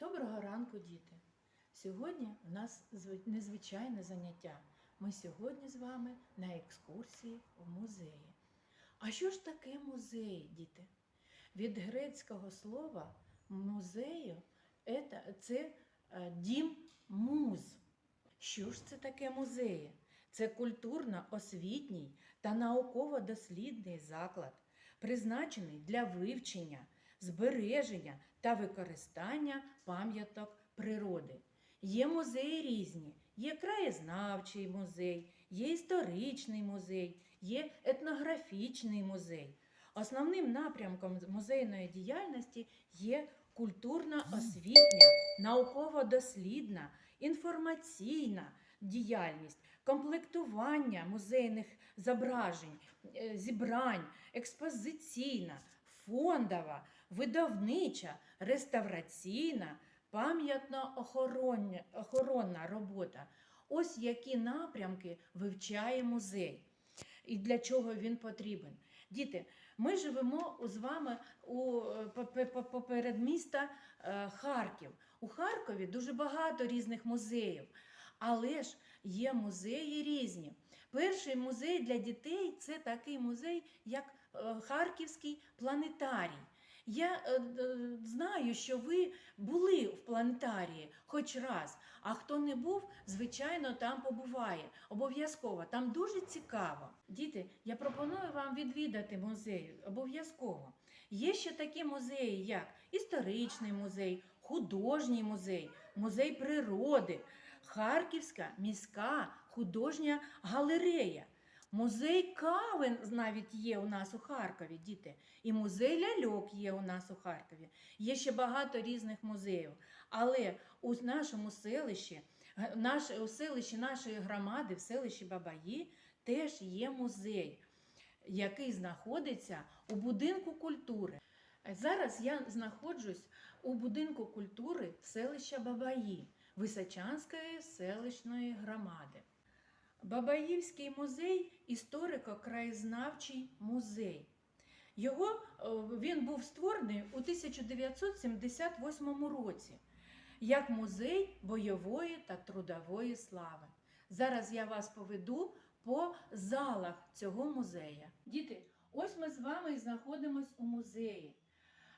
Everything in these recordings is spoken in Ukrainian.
Доброго ранку, діти! Сьогодні у нас зв- незвичайне заняття. Ми сьогодні з вами на екскурсії в музеї. А що ж таке музей, діти? Від грецького слова музею це е, дім муз. Що ж це таке музеї? Це культурно-освітній та науково-дослідний заклад, призначений для вивчення, збереження та використання пам'яток природи. Є музеї різні, є краєзнавчий музей, є історичний музей, є етнографічний музей. Основним напрямком музейної діяльності є культурно-освітня, науково-дослідна, інформаційна діяльність, комплектування музейних зображень, е, зібрань, експозиційна, фондова, видавнича, реставраційна, пам'ятно-охоронна робота. Ось які напрямки вивчає музей. І для чого він потрібен. Діти, ми живемо з вами у попе- по- поперед міста е, Харків. У Харкові дуже багато різних музеїв, але ж є музеї різні. Перший музей для дітей це такий музей, як Харківський планетарій. Я е, д- знаю, що ви були в планетарії хоч раз, а хто не був, звичайно, там побуває. Обов'язково. Там дуже цікаво. Діти, я пропоную вам відвідати музей. Обов'язково. Є ще такі музеї, як історичний музей, художній музей, музей природи, Харківська міська художня галерея. Музей кави навіть є у нас у Харкові, діти. І музей ляльок є у нас у Харкові. Є ще багато різних музеїв. Але у нашому селищі, наш, у селищі нашої громади, в селищі Бабаї, теж є музей, який знаходиться у будинку культури. Зараз я знаходжусь у будинку культури селища Бабаї Височанської селищної громади. Бабаївський музей історико-краєзнавчий музей. Його е, він був створений у 1978 році як музей бойової та трудової слави. Зараз я вас поведу по залах цього музея. Діти, ось ми з вами і знаходимось у музеї.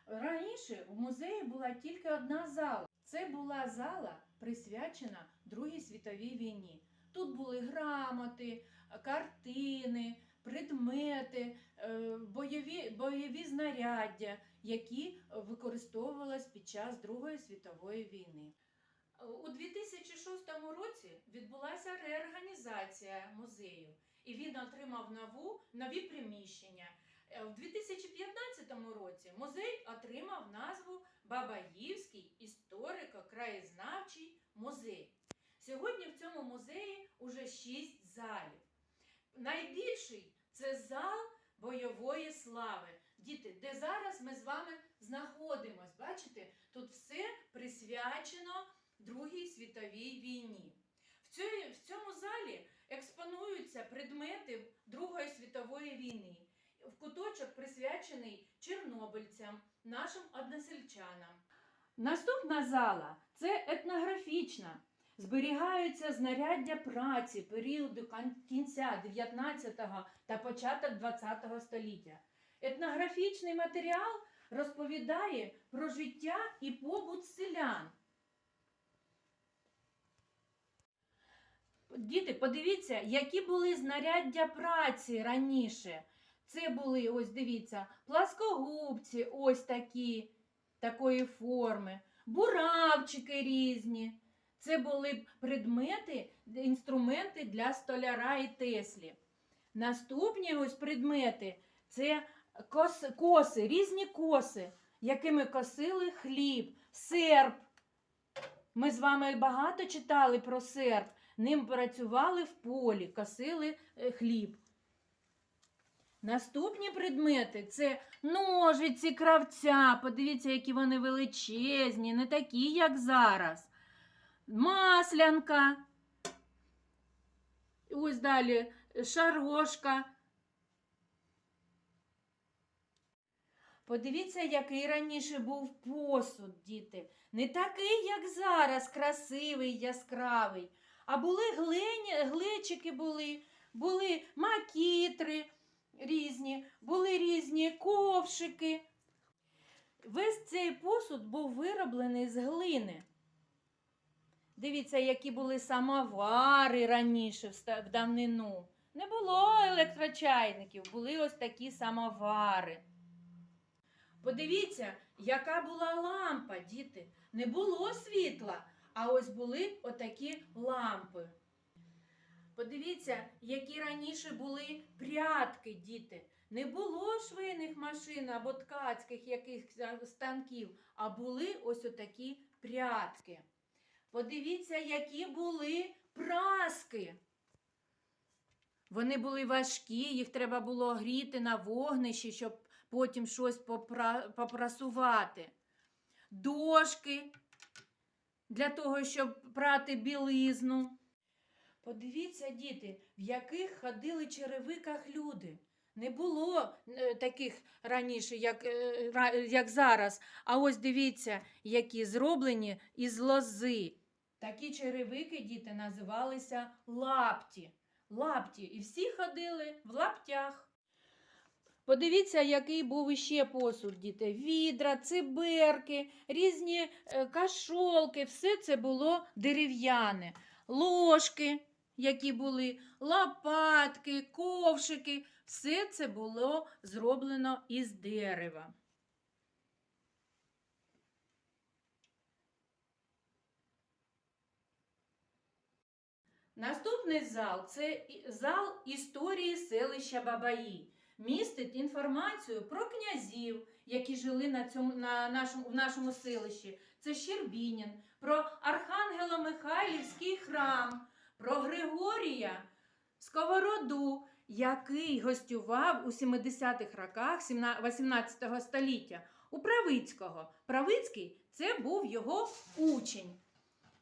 Раніше у музеї була тільки одна зала. Це була зала, присвячена Другій світовій війні. Тут були грамоти, картини, предмети, е, бойові, бойові знаряддя, які використовувались під час Другої світової війни. У 2006 році відбулася реорганізація музею, і він отримав нову, нові приміщення. Е, В 2015 році музей отримав назву Бабаївський історико-краєзнавчий музей. Сьогодні в цьому музеї уже шість залів. Найбільший це зал бойової слави. Діти, де зараз ми з вами знаходимось. Бачите, тут все присвячено Другій світовій війні. В цьому, залі експонуються предмети Другої світової війни. В куточок присвячений чорнобильцям, нашим односельчанам. Наступна зала це етнографічна. Зберігаються знаряддя праці періоду кінця 19 та початок 20 століття. Етнографічний матеріал розповідає про життя і побут селян. Діти, подивіться, які були знаряддя праці раніше. Це були, ось дивіться, пласкогубці, ось такі, такої форми, буравчики різні. Це були предмети, інструменти для столяра і теслі. Наступні ось предмети це кос, коси, різні коси, якими косили хліб, серп. Ми з вами багато читали про серп. Ним працювали в полі, косили е, хліб. Наступні предмети це ножиці кравця. Подивіться, які вони величезні, не такі, як зараз. Маслянка. Ось далі шарошка. Подивіться, який раніше був посуд, діти. Не такий, як зараз, красивий, яскравий. А були глині, глечики були, були макітри різні, були різні ковшики. Весь цей посуд був вироблений з глини. Дивіться, які були самовари раніше в давнину. Не було електрочайників, були ось такі самовари. Подивіться, яка була лампа, діти. Не було світла, а ось були отакі лампи. Подивіться, які раніше були прядки, діти. Не було швейних машин або ткацьких якихось станків, а були ось отакі прядки. Подивіться, які були праски. Вони були важкі, їх треба було гріти на вогнищі, щоб потім щось попра... попрасувати. Дошки для того, щоб прати білизну. Подивіться, діти, в яких ходили черевиках люди. Не було е, таких раніше, як, е, як зараз. А ось дивіться, які зроблені із лози. Такі черевики, діти, називалися лапті. Лапті. І всі ходили в лаптях. Подивіться, який був іще посуд, діти. Відра, циберки, різні е, кашолки, все це було дерев'яне. Ложки, які були, лопатки, ковшики, все це було зроблено із дерева. Наступний зал це зал історії селища Бабаї. Містить інформацію про князів, які жили на цьому, на нашому, в нашому селищі. Це Щербінін, про Архангело-Михайлівський храм, про Григорія Сковороду, який гостював у 70-х роках 18 століття у Правицького. Правицький це був його учень.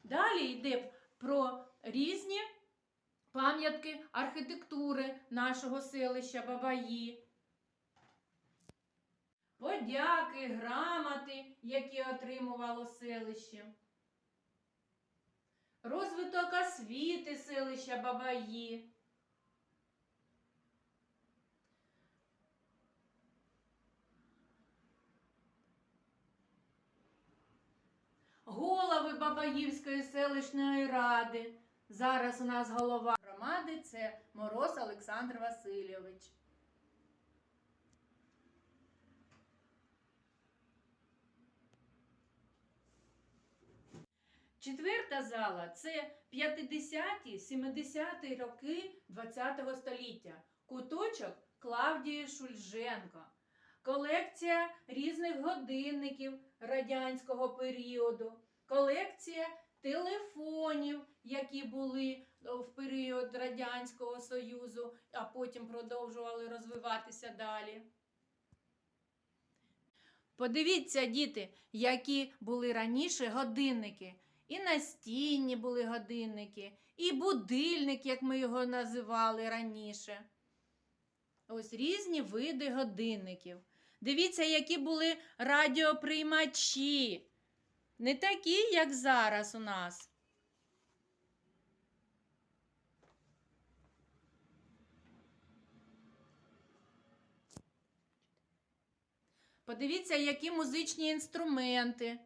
Далі йде про різні пам'ятки архітектури нашого селища Бабаї. Подяки, грамоти, які отримувало селище. Розвиток освіти селища Бабаї. Бабаївської селищної ради. Зараз у нас голова громади це Мороз Олександр Васильович. Четверта зала це 50-ті, 70-ті роки ХХ століття. Куточок Клавдії Шульженко. Колекція різних годинників радянського періоду. Колекція телефонів, які були в період Радянського Союзу, а потім продовжували розвиватися далі. Подивіться, діти, які були раніше годинники. І настінні були годинники, і будильник, як ми його називали раніше. Ось різні види годинників. Дивіться, які були радіоприймачі. Не такі, як зараз у нас. Подивіться, які музичні інструменти.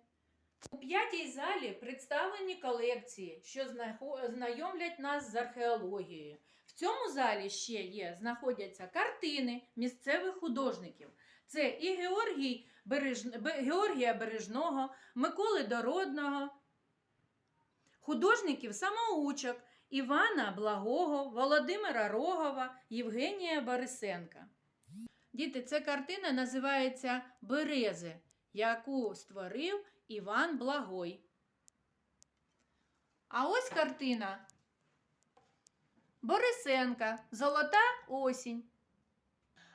У п'ятій залі представлені колекції, що знайомлять нас з археологією. В цьому залі ще є, знаходяться картини місцевих художників. Це і Георгій Береж... Георгія Бережного, Миколи Дородного, художників самоучок Івана Благого, Володимира Рогова, Євгенія Борисенка. Діти, ця картина називається Берези, яку створив Іван Благой. А ось картина Борисенка Золота осінь.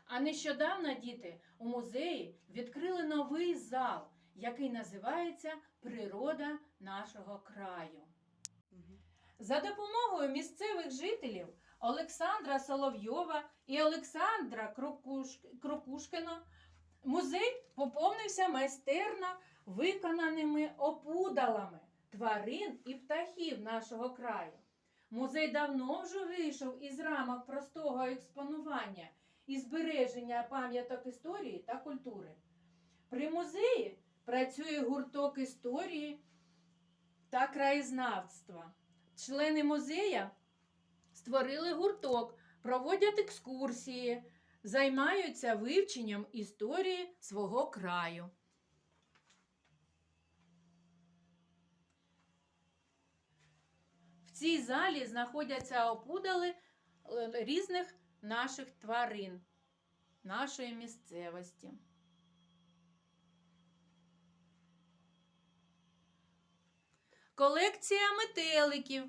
А нещодавно діти у музеї відкрили новий зал, який називається Природа нашого краю. За допомогою місцевих жителів Олександра Соловйова і Олександра Крокуш... Крокушкіна Музей поповнився майстерно виконаними опудалами тварин і птахів нашого краю. Музей давно вже вийшов із рамок простого експонування і збереження пам'яток історії та культури. При музеї працює гурток історії та краєзнавства. Члени музея створили гурток, проводять екскурсії, займаються вивченням історії свого краю. В цій залі знаходяться опудали е, різних наших тварин, нашої місцевості. Колекція метеликів.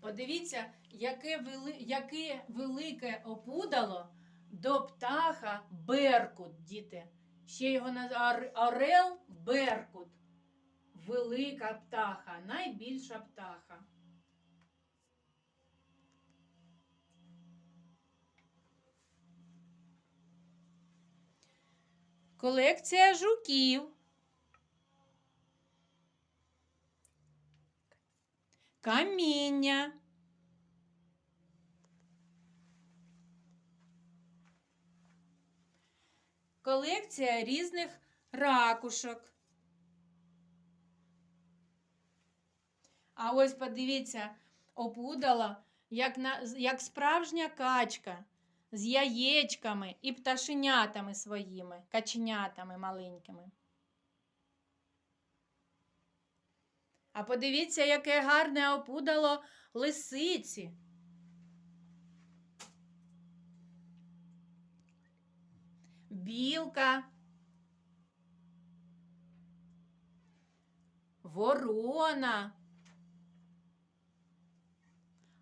Подивіться, яке, вели, яке велике опудало до птаха Беркут, діти. Ще його називають Орел Беркут. Велика птаха, найбільша птаха. Колекція жуків. Каміння. Колекція різних ракушок. А ось подивіться, опудала, як, на, як справжня качка з яєчками і пташенятами своїми, каченятами маленькими. А подивіться, яке гарне опудало лисиці. Білка. Ворона.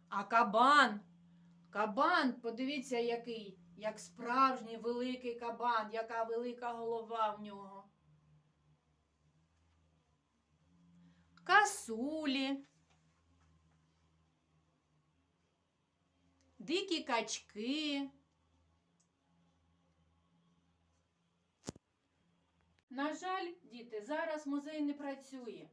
А кабан. Кабан, подивіться, який, як справжній великий кабан, яка велика голова в нього. Касулі. Дикі качки. На жаль, діти, зараз музей не працює,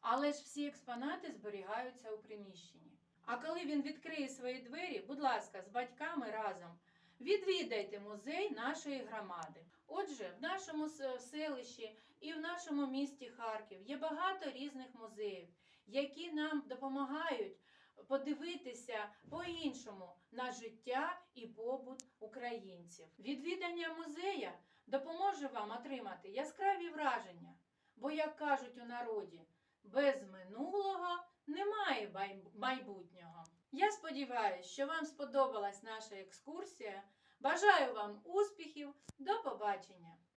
але ж всі експонати зберігаються у приміщенні. А коли він відкриє свої двері, будь ласка, з батьками разом відвідайте музей нашої громади. Отже, в нашому селищі і в нашому місті Харків є багато різних музеїв, які нам допомагають подивитися по-іншому на життя і побут українців. Відвідання музея допоможе вам отримати яскраві враження, бо, як кажуть у народі, без минулого немає майбутнього. Я сподіваюся, що вам сподобалась наша екскурсія. Бажаю вам успіхів. До побачення!